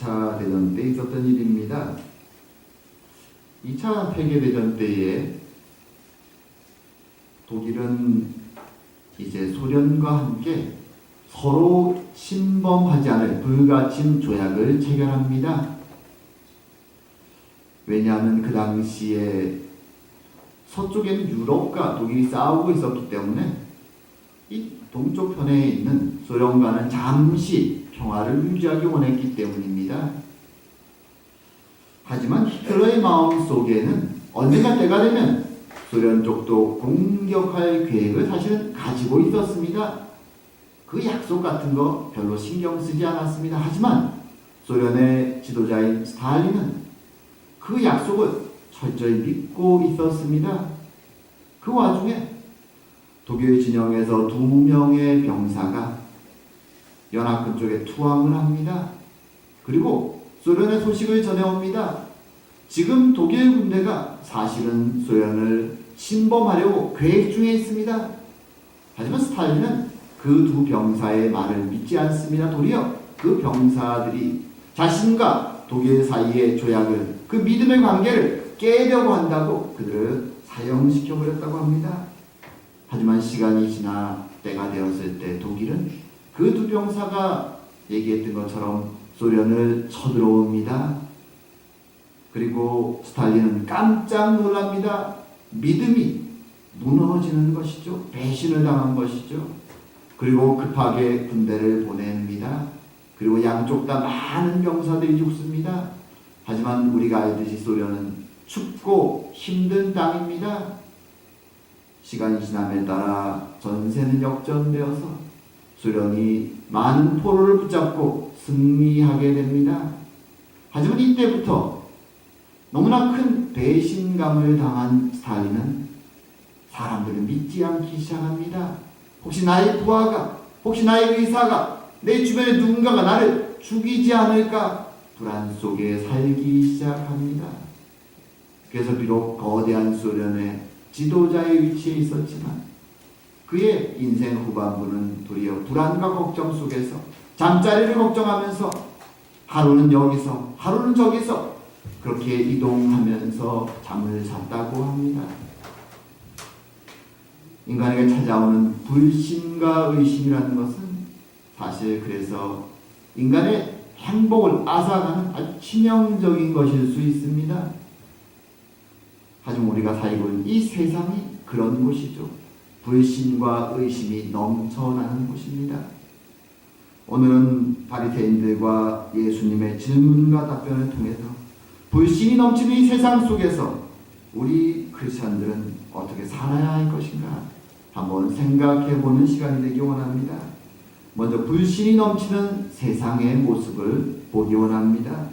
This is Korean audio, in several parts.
2차 대전 때 있었던 일입니다. 2차 세계대전 때에 독일은 이제 소련과 함께 서로 침범하지 않을 불가침 조약을 체결합니다. 왜냐하면 그 당시에 서쪽에는 유럽과 독일이 싸우고 있었기 때문에 이 동쪽 편에 있는 소련과는 잠시 평화를 유지하기 원했기 때문입니다. 하지만 히틀러의 마음 속에는 언젠가 때가 되면 소련 쪽도 공격할 계획을 사실은 가지고 있었습니다. 그 약속 같은 거 별로 신경 쓰지 않았습니다. 하지만 소련의 지도자인 스탈린은 그 약속을 철저히 믿고 있었습니다. 그 와중에 독일 진영에서 두 명의 병사가 연합군 쪽에 투항을 합니다. 그리고 소련의 소식을 전해옵니다. 지금 독일 군대가 사실은 소련을 침범하려고 계획 중에 있습니다. 하지만 스탈린은 그 두 병사의 말을 믿지 않습니다. 도리어 그 병사들이 자신과 독일 사이의 조약을 그 믿음의 관계를 깨려고 한다고 그들을 사형시켜 버렸다고 합니다. 하지만 시간이 지나 때가 되었을 때 독일은 그 두 병사가 얘기했던 것처럼 소련을 쳐들어옵니다. 그리고 스탈린은 깜짝 놀랍니다. 믿음이 무너지는 것이죠. 배신을 당한 것이죠. 그리고 급하게 군대를 보냅니다. 그리고 양쪽 다 많은 병사들이 죽습니다. 하지만 우리가 알듯이 소련은 춥고 힘든 땅입니다. 시간이 지남에 따라 전세는 역전되어서 소련이 많은 포로를 붙잡고 승리하게 됩니다. 하지만 이때부터 너무나 큰 배신감을 당한 스탈린은 사람들을 믿지 않기 시작합니다. 혹시 나의 부하가, 혹시 나의 의사가, 내 주변에 누군가가 나를 죽이지 않을까 불안 속에 살기 시작합니다. 그래서 비록 거대한 소련의 지도자의 위치에 있었지만 그의 인생 후반부는 도리어 불안과 걱정 속에서 잠자리를 걱정하면서 하루는 여기서 하루는 저기서 그렇게 이동하면서 잠을 잤다고 합니다. 인간에게 찾아오는 불신과 의심이라는 것은 사실 그래서 인간의 행복을 앗아가는 아주 치명적인 것일 수 있습니다. 하지만 우리가 살고 있는 이 세상이 그런 곳이죠. 불신과 의심이 넘쳐나는 곳입니다. 오늘은 바리새인들과 예수님의 질문과 답변을 통해서 불신이 넘치는 이 세상 속에서 우리 크리스천들은 어떻게 살아야 할 것인가 한번 생각해 보는 시간이 되기 원합니다. 먼저 불신이 넘치는 세상의 모습을 보기 원합니다.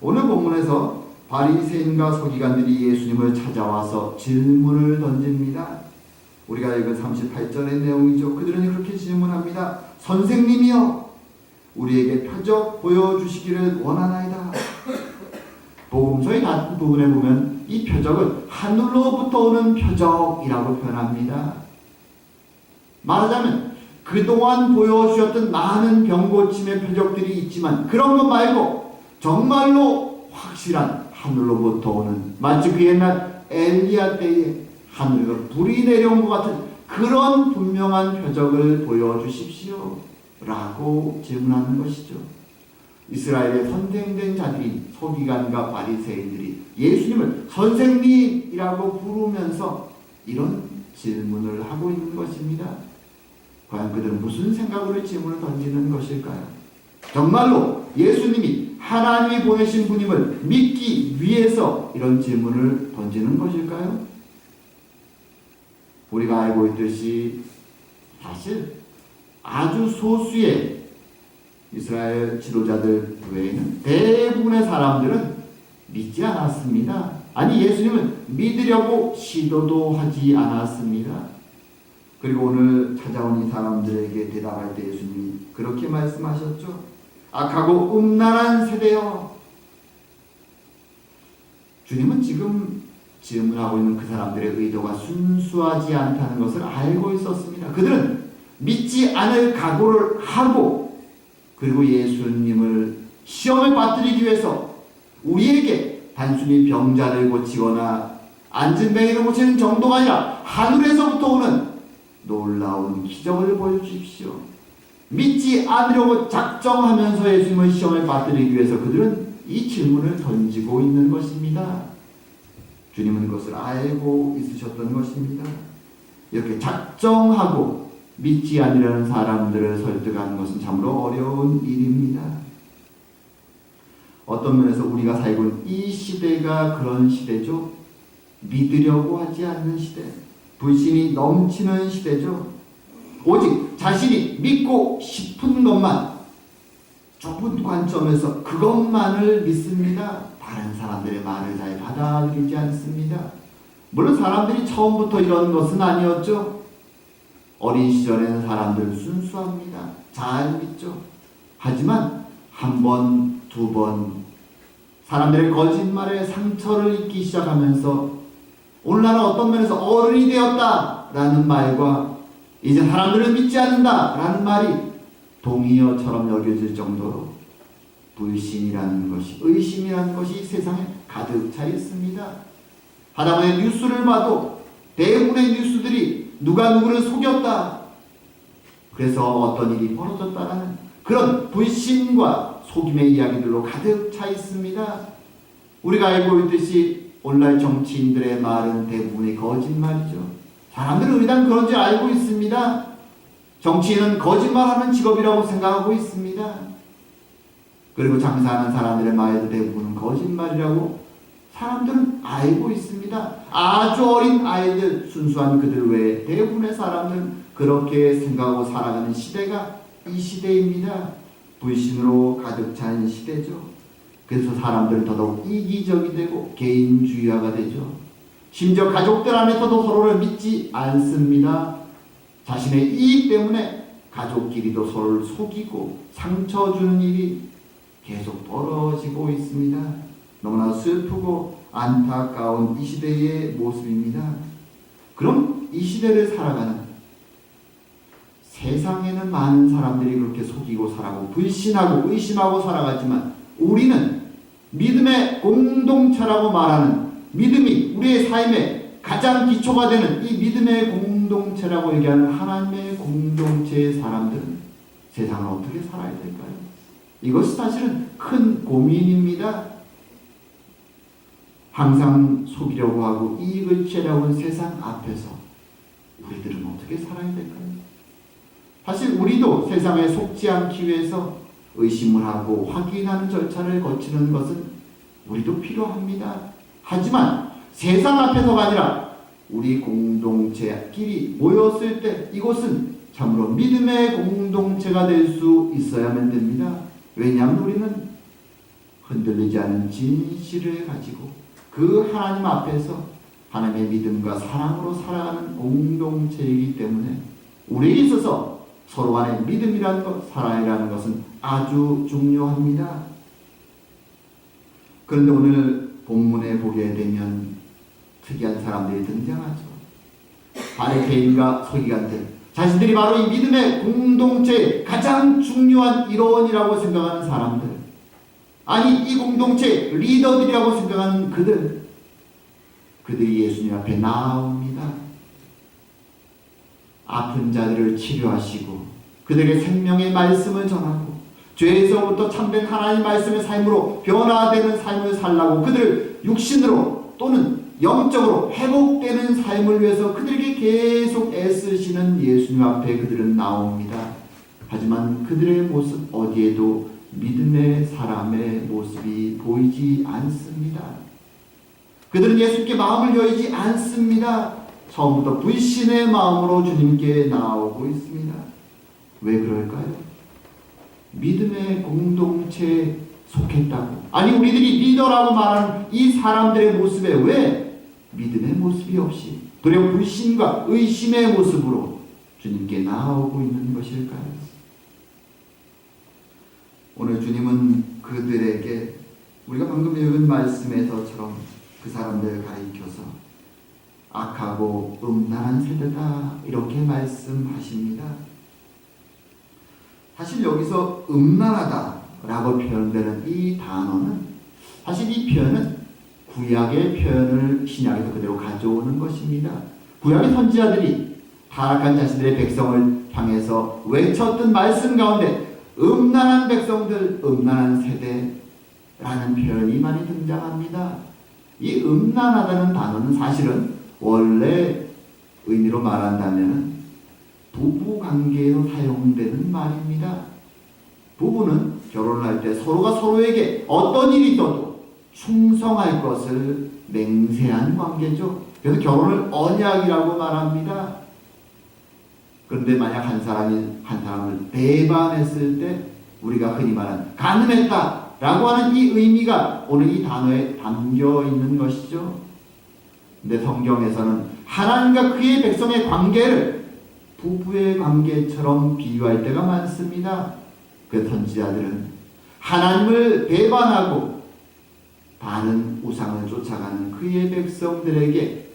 오늘 본문에서 바리새인과 서기관들이 예수님을 찾아와서 질문을 던집니다. 우리가 읽은 38절의 내용이죠. 그들은 그렇게 질문합니다. 선생님이여, 우리에게 표적 보여주시기를 원하나이다. 복음서의 다른 부분에 보면 이 표적은 하늘로부터 오는 표적이라고 표현합니다. 말하자면 그동안 보여주셨던 많은 병고침의 표적들이 있지만 그런 것 말고 정말로 확실한 하늘로부터 오는 마치 그 옛날 엘리야 때에 하늘에서 불이 내려온 것 같은 그런 분명한 표적을 보여주십시오. 라고 질문하는 것이죠. 이스라엘의 선생된 자들인 서기관과 바리새인들이 예수님을 선생님이라고 부르면서 이런 질문을 하고 있는 것입니다. 과연 그들은 무슨 생각으로 질문을 던지는 것일까요? 정말로 예수님이 하나님이 보내신 분임을 믿기 위해서 이런 질문을 던지는 것일까요? 우리가 알고 있듯이 사실 아주 소수의 이스라엘 지도자들 외에는 대부분의 사람들은 믿지 않았습니다. 아니 예수님을 믿으려고 시도도 하지 않았습니다. 그리고 오늘 찾아온 이 사람들에게 대답할 때 예수님이 그렇게 말씀하셨죠. 악하고 음란한 세대여. 주님은 지금 질문하고 있는 그 사람들의 의도가 순수하지 않다는 것을 알고 있었습니다. 그들은 믿지 않을 각오를 하고 그리고 예수님을 시험을 받들이기 위해서 우리에게 단순히 병자를 고치거나 앉은 뱅이를 고치는 정도가 아니라 하늘에서부터 오는 놀라운 기적을 보여주십시오. 믿지 않으려고 작정하면서 예수님의 시험을 받들이기 위해서 그들은 이 질문을 던지고 있는 것입니다. 주님은 그것을 알고 있으셨던 것입니다. 이렇게 작정하고 믿지 않으려는 사람들을 설득하는 것은 참으로 어려운 일입니다. 어떤 면에서 우리가 살고 있는 이 시대가 그런 시대죠. 믿으려고 하지 않는 시대, 불신이 넘치는 시대죠. 오직 자신이 믿고 싶은 것만 좁은 관점에서 그것만을 믿습니다. 다른 사람들의 말을 잘 받아들이지 않습니다. 물론 사람들이 처음부터 이런 것은 아니었죠. 어린 시절에는 사람들 순수합니다. 잘 믿죠. 하지만 한 번, 두 번, 사람들의 거짓말에 상처를 입기 시작하면서 오늘날은 어떤 면에서 어른이 되었다라는 말과 이제 사람들을 믿지 않는다라는 말이 동의어처럼 여겨질 정도로 불신이라는 것이 의심이라는 것이 세상에 가득 차 있습니다. 하다못해 뉴스를 봐도 대부분의 뉴스들이 누가 누구를 속였다. 그래서 어떤 일이 벌어졌다라는 그런 불신과 속임의 이야기들로 가득 차 있습니다. 우리가 알고 있듯이 온라인 정치인들의 말은 대부분이 거짓말이죠. 사람들은 의당 그런지 알고 있습니다. 정치인은 거짓말하는 직업이라고 생각하고 있습니다. 그리고 장사하는 사람들의 말도 대부분은 거짓말이라고 사람들은 알고 있습니다. 아주 어린 아이들, 순수한 그들 외에 대부분의 사람들은 그렇게 생각하고 살아가는 시대가 이 시대입니다. 불신으로 가득 찬 시대죠. 그래서 사람들은 더더욱 이기적이 되고 개인주의화가 되죠. 심지어 가족들 안에서도 서로를 믿지 않습니다. 자신의 이익 때문에 가족끼리도 서로를 속이고 상처 주는 일이 계속 벌어지고 있습니다. 너무나 슬프고 안타까운 이 시대의 모습입니다. 그럼 이 시대를 살아가는 세상에는 많은 사람들이 그렇게 속이고 살아고 불신하고 의심하고 살아가지만 우리는 믿음의 공동체라고 말하는 믿음이 우리의 삶의 가장 기초가 되는 이 믿음의 공동체 라고 얘기하는 하나님의 공동체의 사람들은 세상을 어떻게 살아야 될까요? 이것이 사실은 큰 고민입니다. 항상 속이려고 하고 이익을 취하려고 하는 세상 앞에서 우리들은 어떻게 살아야 될까요? 사실 우리도 세상에 속지 않기 위해서 의심을 하고 확인하는 절차를 거치는 것은 우리도 필요합니다. 하지만 세상 앞에서가 아니라 우리 공동체끼리 모였을 때 이곳은 참으로 믿음의 공동체가 될 수 있어야만 됩니다. 왜냐하면 우리는 흔들리지 않은 진실을 가지고 그 하나님 앞에서 하나님의 믿음과 사랑으로 살아가는 공동체이기 때문에 우리에게 있어서 서로 간의 믿음이라는 것, 사랑이라는 것은 아주 중요합니다. 그런데 오늘 본문에 보게 되면 특이한 사람들이 등장하죠. 바리새인과 서기관들, 자신들이 바로 이 믿음의 공동체의 가장 중요한 일원이라고 생각하는 사람들, 아니 이 공동체 리더들이라고 생각하는 그들, 그들이 예수님 앞에 나옵니다. 아픈 자들을 치료하시고 그들에게 생명의 말씀을 전하고 죄에서부터 참된 하나님 말씀의 삶으로 변화되는 삶을 살라고 그들을 육신으로 또는 영적으로 회복되는 삶을 위해서 그들에게 계속 애쓰시는 예수님 앞에 그들은 나옵니다. 하지만 그들의 모습 어디에도 믿음의 사람의 모습이 보이지 않습니다. 그들은 예수께 마음을 여의지 않습니다. 처음부터 불신의 마음으로 주님께 나오고 있습니다. 왜 그럴까요? 믿음의 공동체에 속했다고. 아니, 우리들이 리더라고 말하는 이 사람들의 모습에 왜 믿음의 모습이 없이 도리어 불신과 의심의 모습으로 주님께 나오고 있는 것일까요? 오늘 주님은 그들에게 우리가 방금 읽은 말씀에서처럼 그 사람들을 가리켜서 악하고 음란한 세대다 이렇게 말씀하십니다. 사실 여기서 음란하다 라고 표현되는 이 단어는 사실 이 표현은 구약의 표현을 신약에서 그대로 가져오는 것입니다. 구약의 선지자들이 타락한 자신들의 백성을 향해서 외쳤던 말씀 가운데 음란한 백성들, 음란한 세대라는 표현이 많이 등장합니다. 이 음란하다는 단어는 사실은 원래 의미로 말한다면 부부 관계에서 사용되는 말입니다. 부부는 결혼할 때 서로가 서로에게 어떤 일이 있어도 충성할 것을 맹세한 관계죠. 그래서 결혼을 언약이라고 말합니다. 그런데 만약 한 사람이 한 사람을 배반했을 때 우리가 흔히 말하는 간음했다 라고 하는 이 의미가 오늘 이 단어에 담겨 있는 것이죠. 근데 성경에서는 하나님과 그의 백성의 관계를 부부의 관계처럼 비유할 때가 많습니다. 그 선지자들은 하나님을 배반하고 많은 우상을 쫓아가는 그의 백성들에게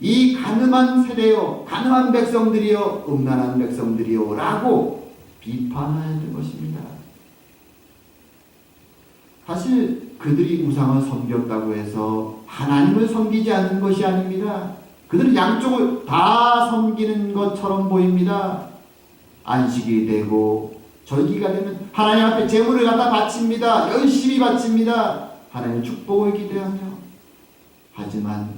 이 가늠한 세대요, 가늠한 백성들이요, 음란한 백성들이요, 라고 비판하는 것입니다. 사실 그들이 우상을 섬겼다고 해서 하나님을 섬기지 않는 것이 아닙니다. 그들은 양쪽을 다 섬기는 것처럼 보입니다. 안식이 되고 절기가 되면 하나님 앞에 제물을 갖다 바칩니다. 열심히 바칩니다. 하나님의 축복을 기대하며 하지만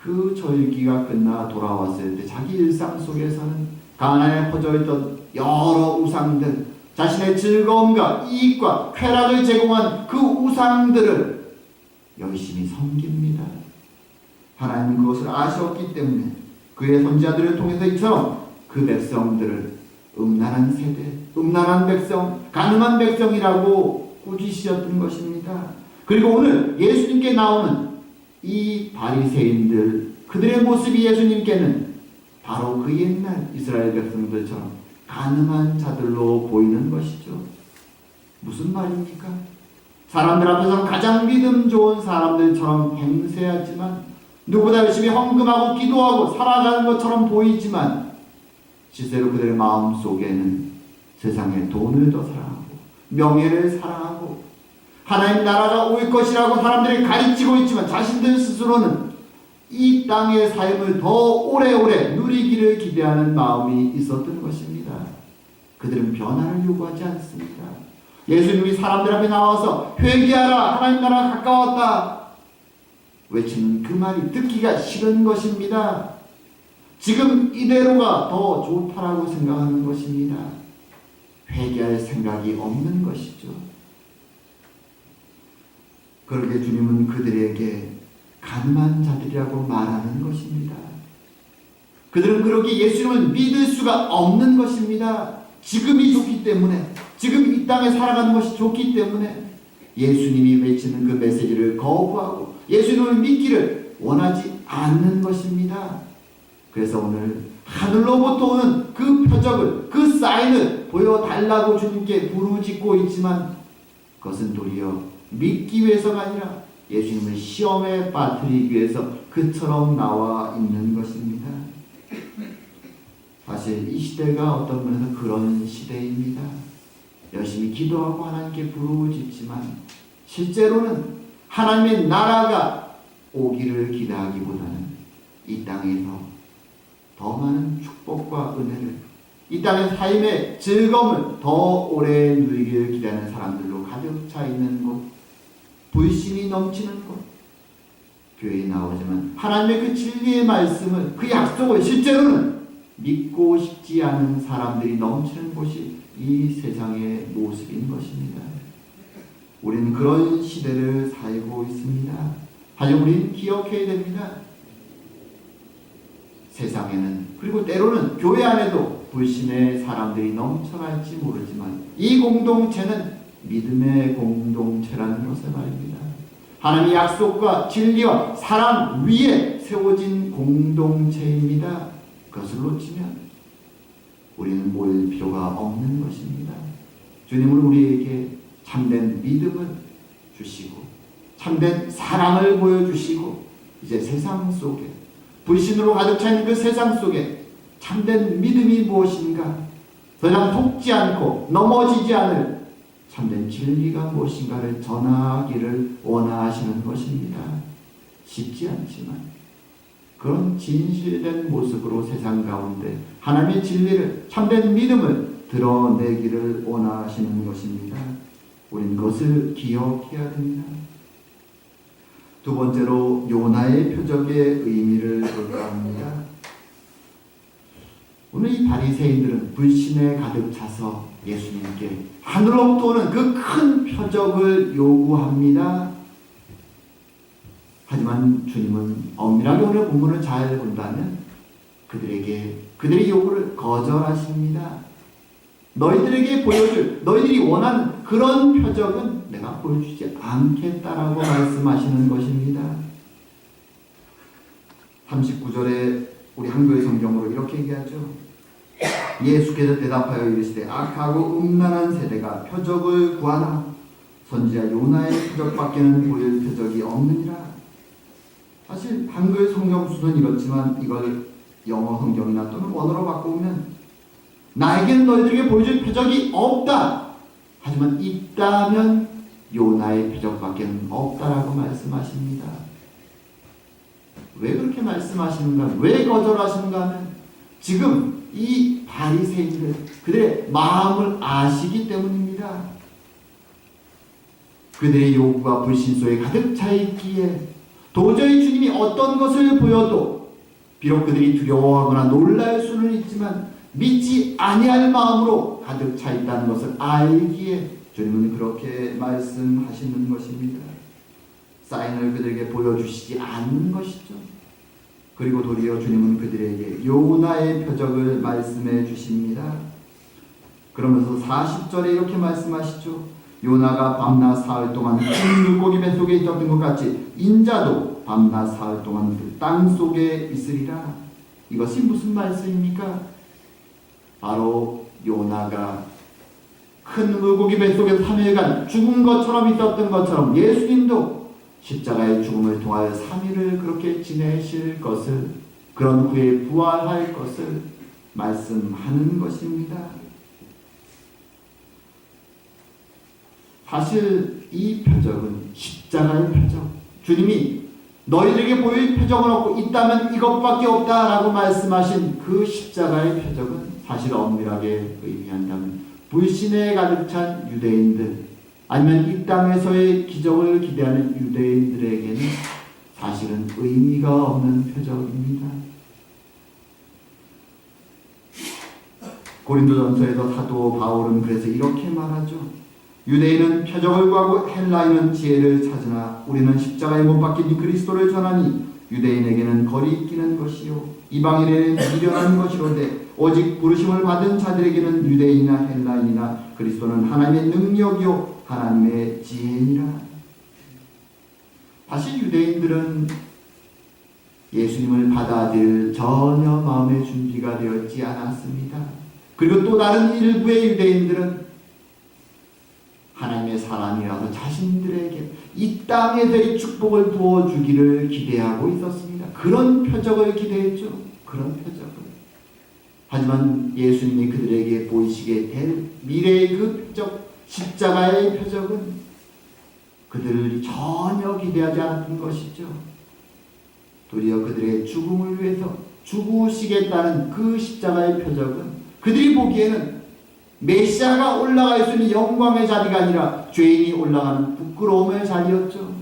그 절기가 끝나 돌아왔을 때 자기 일상 속에서는 가난에 퍼져있던 여러 우상들 자신의 즐거움과 이익과 쾌락을 제공한 그 우상들을 열심히 섬깁니다. 하나님 그것을 아셨기 때문에 그의 선지자들을 통해서 이처럼 그 백성들을 음란한 세대, 음란한 백성, 가늠한 백성이라고 꾸짖으셨던 것입니다. 그리고 오늘 예수님께 나오는 이 바리새인들 그들의 모습이 예수님께는 바로 그 옛날 이스라엘 백성들처럼 가늠한 자들로 보이는 것이죠. 무슨 말입니까? 사람들 앞에서 가장 믿음 좋은 사람들처럼 행세하지만 누구보다 열심히 헌금하고 기도하고 살아가는 것처럼 보이지만 실제로 그들의 마음 속에는 세상의 돈을 더 사랑하고 명예를 사랑하고 하나님 나라가 올 것이라고 사람들이 가르치고 있지만 자신들 스스로는 이 땅의 삶을 더 오래오래 누리기를 기대하는 마음이 있었던 것입니다. 그들은 변화를 요구하지 않습니다. 예수님이 사람들 앞에 나와서 회개하라 하나님 나라가 가까웠다 외치는 그 말이 듣기가 싫은 것입니다. 지금 이대로가 더 좋다라고 생각하는 것입니다. 회개할 생각이 없는 것이죠. 그렇게 주님은 그들에게 간만 자들이라고 말하는 것입니다. 그들은 그렇게 예수님을 믿을 수가 없는 것입니다. 지금이 좋기 때문에, 지금 이 땅에 살아가는 것이 좋기 때문에 예수님이 외치는 그 메시지를 거부하고 예수님을 믿기를 원하지 않는 것입니다. 그래서 오늘 하늘로부터 오는 그 표적을, 그 사인을 보여달라고 주님께 부르짖고 있지만 그것은 도리어 믿기 위해서가 아니라 예수님을 시험에 빠뜨리기 위해서 그처럼 나와 있는 것입니다. 사실 이 시대가 어떤 면에서 그런 시대입니다. 열심히 기도하고 하나님께 부르짖지만 실제로는 하나님의 나라가 오기를 기대하기보다는 이 땅에서 더 많은 축복과 은혜를 이 땅의 삶의 즐거움을 더 오래 누리기를 기대하는 사람들로 가득 차 있는 곳 불신이 넘치는 곳 교회에 나오지만 하나님의 그 진리의 말씀을 그 약속을 실제로는 믿고 싶지 않은 사람들이 넘치는 곳이 이 세상의 모습인 것입니다. 우리는 그런 시대를 살고 있습니다. 하지만 우리는 기억해야 됩니다. 세상에는 그리고 때로는 교회 안에도 불신의 사람들이 넘쳐날지 모르지만 이 공동체는 믿음의 공동체라는 것을 말입니다. 하나님의 약속과 진리와 사랑 위에 세워진 공동체입니다. 그것을 놓치면 우리는 모일 필요가 없는 것입니다. 주님은 우리에게 참된 믿음을 주시고 참된 사랑을 보여주시고 이제 세상 속에 불신으로 가득 차 있는 그 세상 속에 참된 믿음이 무엇인가 더 이상 속지 않고 넘어지지 않을 참된 진리가 무엇인가를 전하기를 원하시는 것입니다. 쉽지 않지만 그런 진실된 모습으로 세상 가운데 하나님의 진리를 참된 믿음을 드러내기를 원하시는 것입니다. 우린 그것을 기억해야 됩니다. 두 번째로 요나의 표적의 의미를 볼까 합니다. 오늘 이 바리새인들은 불신에 가득 차서 예수님께 하늘로부터 오는 그 큰 표적을 요구합니다. 하지만 주님은 엄밀하게 오늘 본문을 잘 본다면 그들에게 그들의 요구를 거절하십니다. 너희들에게 보여줄 너희들이 원하는 그런 표적은 내가 보여주지 않겠다라고 말씀하시는 것입니다. 39절에 우리 한글 성경으로 이렇게 얘기하죠. 예수께서 대답하여 이르시되 악하고 음란한 세대가 표적을 구하나 선지자 요나의 표적밖에는 보일 표적이 없느니라. 사실 한글 성경 수는 이렇지만 이걸 영어 성경이나 또는 원어로 바꾸면 나에게는 너희들에게 보여줄 표적이 없다. 하지만 있다면 요나의 표적밖에는 없다라고 말씀하십니다. 왜 그렇게 말씀하시는가? 왜 거절하시는가 하면 지금 이 바리새인들 그들의 마음을 아시기 때문입니다. 그들의 요구가 불신 속에 가득 차 있기에 도저히 주님이 어떤 것을 보여도 비록 그들이 두려워하거나 놀랄 수는 있지만 믿지 아니할 마음으로 가득 차 있다는 것을 알기에 주님은 그렇게 말씀하시는 것입니다. 사인을 그들에게 보여주시지 않는 것이죠. 그리고 도리어 주님은 그들에게 요나의 표적을 말씀해 주십니다. 그러면서 40절에 이렇게 말씀하시죠. 요나가 밤낮 사흘 동안 큰 물고기 뱃속에 있었던 것 같이 인자도 밤낮 사흘 동안 그 땅 속에 있으리라. 이것이 무슨 말씀입니까? 바로 요나가 큰 물고기 뱃속에 3일간 죽은 것처럼 있었던 것처럼 예수님도 십자가의 죽음을 통하여 3일을 그렇게 지내실 것을 그런 후에 부활할 것을 말씀하는 것입니다. 사실 이 표적은 십자가의 표적. 주님이 너희들에게 보일 표적은 없고 있다면 이것밖에 없다라고 말씀하신 그 십자가의 표적은 사실 엄밀하게 의미한다면 불신에 가득 찬 유대인들 아니면 이 땅에서의 기적을 기대하는 유대인들에게는 사실은 의미가 없는 표적입니다. 고린도전서에서 사도 바울은 그래서 이렇게 말하죠. 유대인은 표적을 구하고 헬라인은 지혜를 찾으나 우리는 십자가에 못 박힌 이 그리스도를 전하니 유대인에게는 거리 있기는 것이요 이방인에게는 미련한 것이로되 오직 부르심을 받은 자들에게는 유대인이나 헬라인이나 그리스도는 하나님의 능력이요 하나님의 지혜니라. 사실 유대인들은 예수님을 받아들일 전혀 마음의 준비가 되었지 않았습니다. 그리고 또 다른 일부의 유대인들은 하나님의 사람이라서 자신들에게 이 땅에서의 축복을 부어주기를 기대하고 있었습니다. 그런 표적을 기대했죠. 그런 표적을. 하지만 예수님이 그들에게 보이시게 될 미래의 그 표적, 십자가의 표적은 그들을 전혀 기대하지 않았던 것이죠. 도리어 그들의 죽음을 위해서 죽으시겠다는 그 십자가의 표적은 그들이 보기에는 메시아가 올라갈 수 있는 영광의 자리가 아니라 죄인이 올라가는 부끄러움의 자리였죠.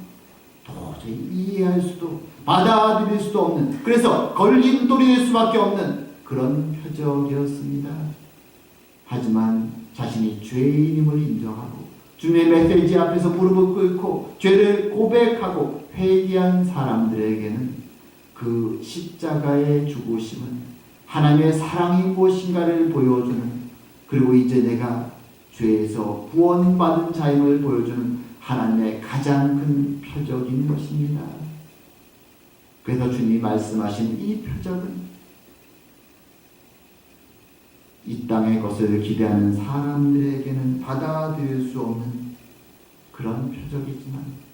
도저히 이해할 수도 받아들일 수도 없는 그래서 걸림돌이 될 수밖에 없는 그런 표적이었습니다. 하지만 자신이 죄인임을 인정하고 주님의 메시지 앞에서 무릎을 꿇고 죄를 고백하고 회개한 사람들에게는 그 십자가의 죽으심은 하나님의 사랑이 무엇인가를 보여주는 그리고 이제 내가 죄에서 구원받은 자임을 보여주는 하나님의 가장 큰 표적인 것입니다. 그래서 주님이 말씀하신 이 표적은 이 땅의 것을 기대하는 사람들에게는 받아들일 수 없는 그런 표적이지만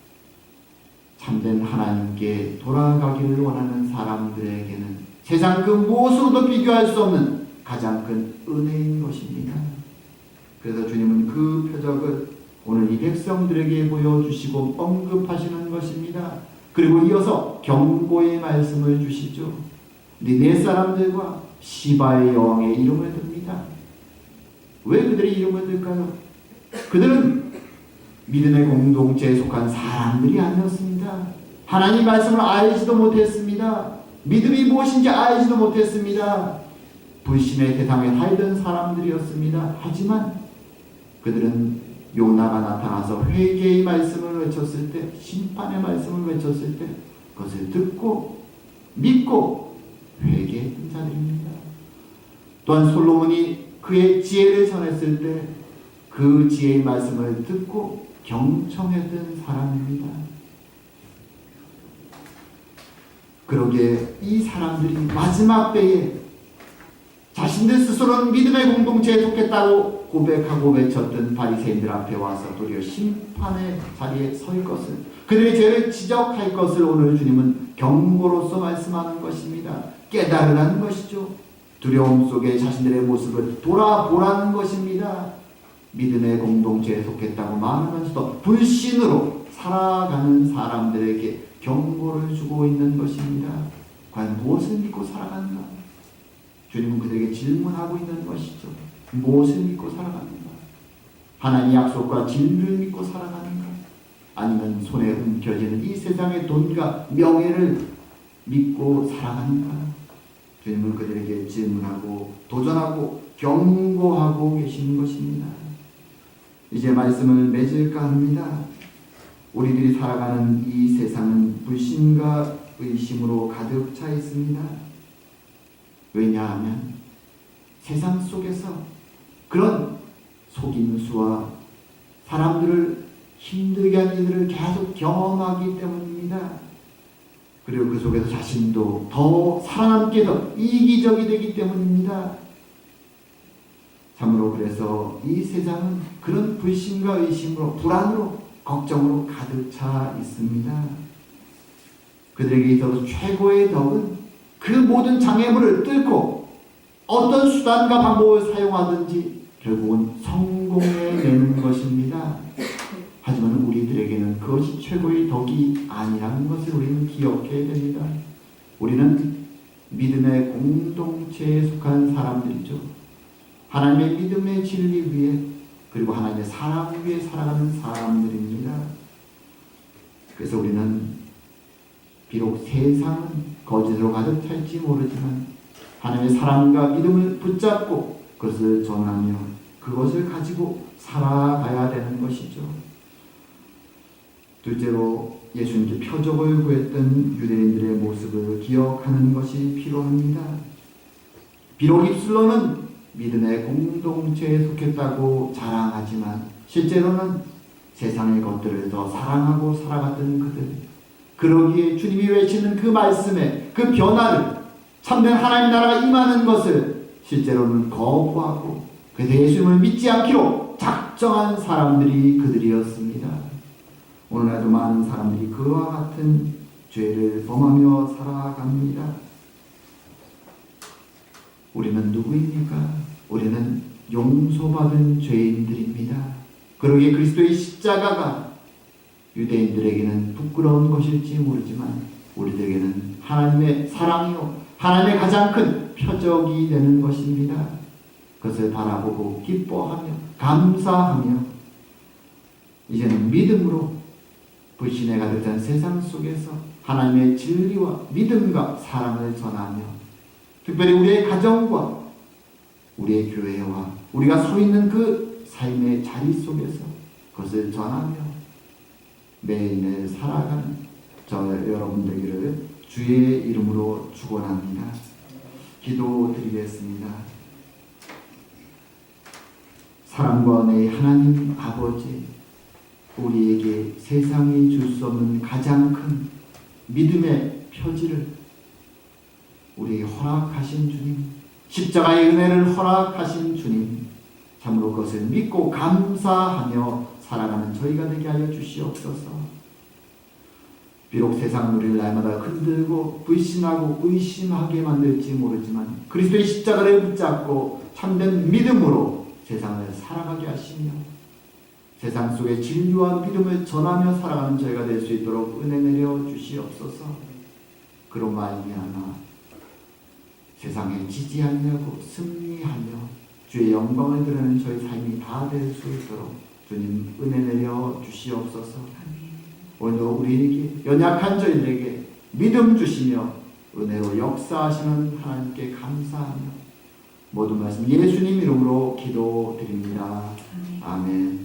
참된 하나님께 돌아가기를 원하는 사람들에게는 세상 그 무엇으로도 비교할 수 없는 가장 큰 은혜인 것입니다. 그래서 주님은 그 표적을 오늘 이 백성들에게 보여주시고 언급하시는 것입니다. 그리고 이어서 경고의 말씀을 주시죠. 니네 사람들과 시바의 여왕의 이름을 듭니다. 왜 그들의 이름을 들까요? 그들은 믿음의 공동체에 속한 사람들이 아니었습니다. 하나님 말씀을 알지도 못했습니다. 믿음이 무엇인지 알지도 못했습니다. 불신의 대상에 살던 사람들이었습니다. 하지만 그들은 요나가 나타나서 회개의 말씀을 외쳤을 때, 심판의 말씀을 외쳤을 때, 그것을 듣고 믿고 회개했던 자들입니다. 또한 솔로몬이 그의 지혜를 전했을 때, 그 지혜의 말씀을 듣고 경청했던 사람입니다. 그러기에 이 사람들이 마지막 때에 자신들 스스로는 믿음의 공동체에 속했다고 고백하고 외쳤던 바리새인들 앞에 와서 도리어 심판의 자리에 설 것을 그들의 죄를 지적할 것을 오늘 주님은 경고로서 말씀하는 것입니다. 깨달으라는 것이죠. 두려움 속에 자신들의 모습을 돌아보라는 것입니다. 믿음의 공동체에 속했다고 말하면서도 불신으로 살아가는 사람들에게 경고를 주고 있는 것입니다. 과연 무엇을 믿고 살아가는가? 주님은 그들에게 질문하고 있는 것이죠. 무엇을 믿고 살아가는가? 하나님의 약속과 진리를 믿고 살아가는가? 아니면 손에 움켜쥐는 이 세상의 돈과 명예를 믿고 살아가는가? 주님은 그들에게 질문하고 도전하고 경고하고 계시는 것입니다. 이제 말씀을 맺을까 합니다. 우리들이 살아가는 이 세상은 불신과 의심으로 가득 차 있습니다. 왜냐하면 세상 속에서 그런 속임수와 사람들을 힘들게 하는 일들을 계속 경험하기 때문입니다. 그리고 그 속에서 자신도 더 살아남기 위해서 이기적이 되기 때문입니다. 참으로 그래서 이 세상은 그런 불신과 의심으로 불안으로 걱정으로 가득 차 있습니다. 그들에게 있어서 최고의 덕은 그 모든 장애물을 뚫고 어떤 수단과 방법을 사용하든지 결국은 성공해 내는 것입니다. 하지만 우리들에게는 그것이 최고의 덕이 아니라는 것을 우리는 기억해야 됩니다. 우리는 믿음의 공동체에 속한 사람들이죠. 하나님의 믿음의 진리 위에 그리고 하나님의 사랑 위에 살아가는 사람들입니다. 그래서 우리는 비록 세상은 거짓으로 가득 찰지 모르지만 하나님의 사랑과 믿음을 붙잡고 그것을 전하며 그것을 가지고 살아가야 되는 것이죠. 둘째로 예수님께 표적을 구했던 유대인들의 모습을 기억하는 것이 필요합니다. 비록 입술로는 믿음의 공동체에 속했다고 자랑하지만 실제로는 세상의 것들을 더 사랑하고 살아갔던 그들 그러기에 주님이 외치는 그 말씀에 그 변화를 참된 하나님 나라가 임하는 것을 실제로는 거부하고 그래서 예수님을 믿지 않기로 작정한 사람들이 그들이었습니다. 오늘날도 많은 사람들이 그와 같은 죄를 범하며 살아갑니다. 우리는 누구입니까? 우리는 용서받은 죄인들입니다. 그러기에 그리스도의 십자가가 유대인들에게는 부끄러운 것일지 모르지만 우리들에게는 하나님의 사랑이요 하나님의 가장 큰 표적이 되는 것입니다. 그것을 바라보고 기뻐하며 감사하며 이제는 믿음으로 불신에 가득 찬 세상 속에서 하나님의 진리와 믿음과 사랑을 전하며 특별히 우리의 가정과 우리의 교회와 우리가 서 있는 그 삶의 자리 속에서 그것을 전하며 매일매일 살아가는 저 여러분 되기를 주의 이름으로 축원합니다. 기도드리겠습니다. 사랑과 내 하나님 아버지 우리에게 세상이 줄 수 없는 가장 큰 믿음의 표지를 우리에게 허락하신 주님 십자가의 은혜를 허락하신 주님 참으로 그것을 믿고 감사하며 살아가는 저희가 되게 하여 주시옵소서 비록 세상 우리를 날마다 흔들고 불신하고 의심하게 만들지 모르지만 그리스도의 십자가를 붙잡고 참된 믿음으로 세상을 살아가게 하시며 세상 속에 진주와 믿음을 전하며 살아가는 저희가 될 수 있도록 은혜 내려 주시옵소서. 그로 말미암아 세상에 지지하려고 승리하며 주의 영광을 드리는 저희 삶이 다 될 수 있도록 주님 은혜 내려 주시옵소서. 오늘 우리에게 연약한 저희들에게 믿음 주시며 은혜로 역사하시는 하나님께 감사하며 모든 말씀 예수님 이름으로 기도드립니다. 아멘.